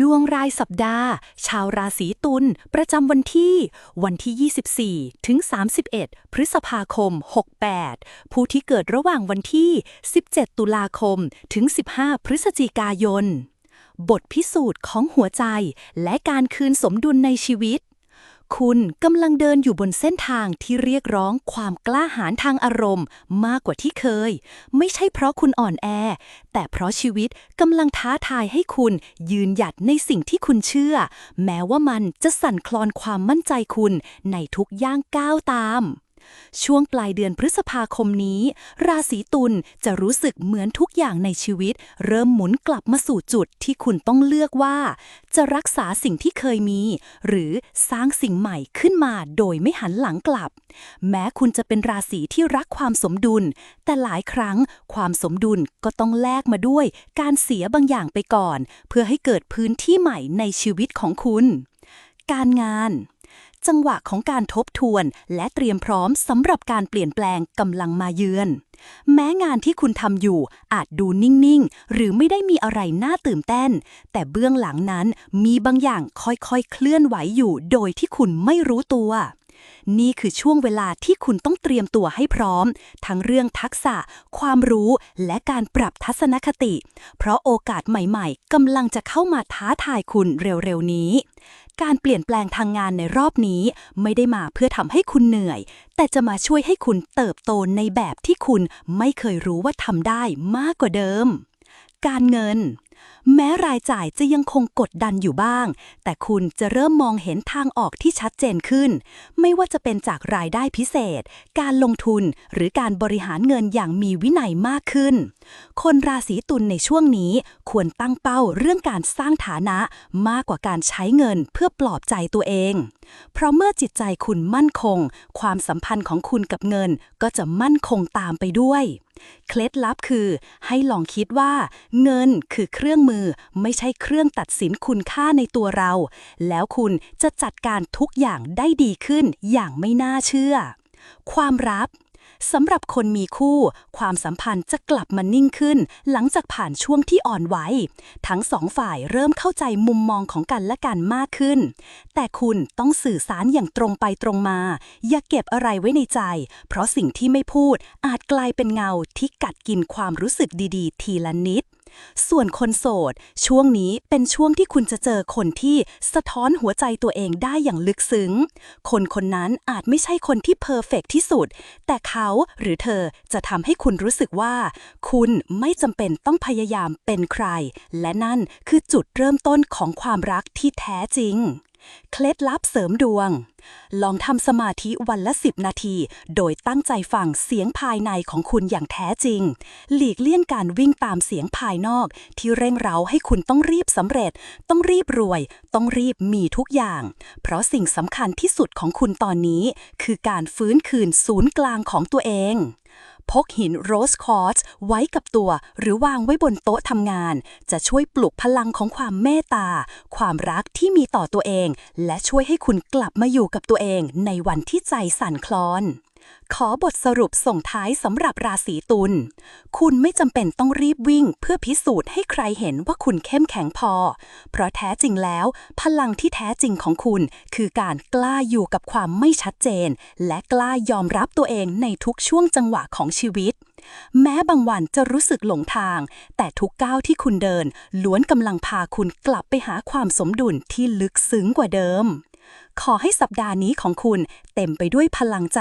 ดวงรายสัปดาห์ ชาวราศีตุลประจำวันที่ วันที่ 24 ถึง 31 พฤษภาคม 68 ผู้ที่เกิดระหว่างวันที่ 17 ตุลาคม ถึง 15 พฤศจิกายน บทพิสูจน์ของหัวใจและการคืนสมดุลในชีวิต คุณกำลังเดินอยู่บนเส้นทางที่เรียกร้องความกล้าหาญทางอารมณ์ มากกว่าที่เคย ไม่ใช่เพราะคุณอ่อนแอ แต่เพราะชีวิตกำลังท้าทายให้คุณ ยืนหยัดในสิ่งที่คุณเชื่อ แม้ว่ามันจะสั่นคลอนความมั่นใจคุณในทุกย่างก้าวตาม ช่วงปลายเดือนพฤษภาคมนี้ ราศีตุลจะรู้สึกเหมือนทุกอย่างในชีวิต เริ่มหมุนกลับมาสู่จุดที่คุณต้องเลือกว่า จะรักษาสิ่งที่เคยมี หรือสร้างสิ่งใหม่ขึ้นมาโดยไม่หันหลังกลับ แม้คุณจะเป็นราศีที่รักความสมดุล แต่หลายครั้งความสมดุลก็ต้องแลกมาด้วย การเสียบางอย่างไปก่อน เพื่อให้เกิดพื้นที่ใหม่ในชีวิตของคุณ การงาน จังหวะของการทบทวน และเตรียมพร้อมสำหรับการเปลี่ยนแปลงกำลังมาเยือน แม้งานที่คุณทำอยู่อาจดูนิ่ง ๆ หรือไม่ได้มีอะไรน่าตื่นเต้น แต่เบื้องหลังนั้นมีบางอย่างค่อย ๆ เคลื่อนไหวอยู่ โดยที่คุณไม่รู้ตัวนี่คือช่วงเวลาที่คุณต้องเตรียมตัวให้พร้อม ทั้งเรื่องทักษะ ความรู้ และการปรับทัศนคติ เพราะโอกาสใหม่ๆกำลังจะเข้ามาท้าทายคุณเร็วๆนี้ การเปลี่ยนแปลงทางงานในรอบนี้ ไม่ได้มาเพื่อทำให้คุณเหนื่อย แต่จะมาช่วยให้คุณเติบโตในแบบที่คุณไม่เคยรู้ว่าทำได้มากกว่าเดิม การเงิน แม้รายจ่ายจะยังคงกดดันอยู่บ้าง แต่คุณจะเริ่มมองเห็นทางออกที่ชัดเจนขึ้น ไม่ว่าจะเป็นจากรายได้พิเศษ การลงทุนหรือการบริหารเงินอย่างมีวินัยมากขึ้น คนราศีตุลในช่วงนี้ควรตั้งเป้าเรื่องการสร้างฐานะมากกว่าการใช้เงินเพื่อปลอบใจตัวเอง เพราะเมื่อจิตใจคุณมั่นคง ความสัมพันธ์ของคุณกับเงินก็จะมั่นคงตามไปด้วย เคล็ดลับคือ ให้ลองคิดว่า เงินคือเครื่องมือไม่ใช่เครื่องตัดสินคุณค่าในตัวเรา แล้วคุณจะจัดการทุกอย่างได้ดีขึ้นอย่างไม่น่าเชื่อ ความรับ สำหรับคนมีคู่ ความสัมพันธ์จะกลับมานิ่งขึ้น หลังจากผ่านช่วงที่อ่อนไหวทั้งสองฝ่ายเริ่มเข้าใจมุมมองของกันและกันมากขึ้น แต่คุณต้องสื่อสารอย่างตรงไปตรงมา อย่าเก็บอะไรไว้ในใจ เพราะสิ่งที่ไม่พูดอาจกลายเป็นเงาที่กัดกินความรู้สึกดีๆ ทีละนิด ส่วนคนโสด ช่วงนี้เป็นช่วงที่คุณจะเจอคนที่สะท้อนหัวใจตัวเองได้อย่างลึกซึ้ง คนคนนั้นอาจไม่ใช่คนที่เพอร์เฟกต์ที่สุด แต่เขาหรือเธอจะทำให้คุณรู้สึกว่า คุณไม่จำเป็นต้องพยายามเป็นใคร และนั่นคือจุดเริ่มต้นของความรักที่แท้จริง เคล็ดลับเสริมดวง ลองทำสมาธิวันละ 10 นาที โดยตั้งใจฟังเสียงภายในของคุณอย่างแท้จริง หลีกเลี่ยงการวิ่งตามเสียงภายนอก ที่เร่งเร้าให้คุณต้องรีบสำเร็จ ต้องรีบรวย ต้องรีบมีทุกอย่าง เพราะสิ่งสำคัญที่สุดของคุณตอนนี้ คือการฟื้นคืนศูนย์กลางของตัวเอง พกหินโรสคอร์สไว้กับตัว หรือวางไว้บนโต๊ะทำงาน จะช่วยปลุกพลังของความเมตตา ความรักที่มีต่อตัวเอง และช่วยให้คุณกลับมาอยู่กับตัวเองในวันที่ใจสั่นคลอน ขอบทสรุปส่งท้ายสำหรับราศีตุล คุณไม่จำเป็นต้องรีบวิ่งเพื่อพิสูจน์ให้ใครเห็นว่าคุณเข้มแข็งพอ เพราะแท้จริงแล้ว พลังที่แท้จริงของคุณ คือการกล้าอยู่กับความไม่ชัดเจน และกล้ายอมรับตัวเองในทุกช่วงจังหวะของชีวิต แม้บางวันจะรู้สึกหลงทาง แต่ทุกก้าวที่คุณเดิน ล้วนกำลังพาคุณกลับไปหาความสมดุลที่ลึกซึ้งกว่าเดิม ขอให้สัปดาห์นี้ของคุณเต็มไปด้วยพลังใจ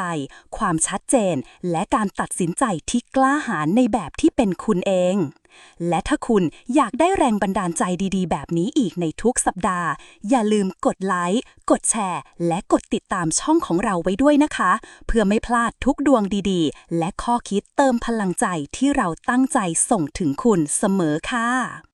ความชัดเจน และการตัดสินใจที่กล้าหาญในแบบที่เป็นคุณเอง และถ้าคุณอยากได้แรงบันดาลใจดีๆ แบบนี้อีกในทุกสัปดาห์ อย่าลืมกดไลค์ กดแชร์ และกดติดตามช่องของเราไว้ด้วยนะคะ เพื่อไม่พลาดทุกดวงดีๆ และข้อคิดเติมพลังใจที่เราตั้งใจส่งถึงคุณเสมอค่ะ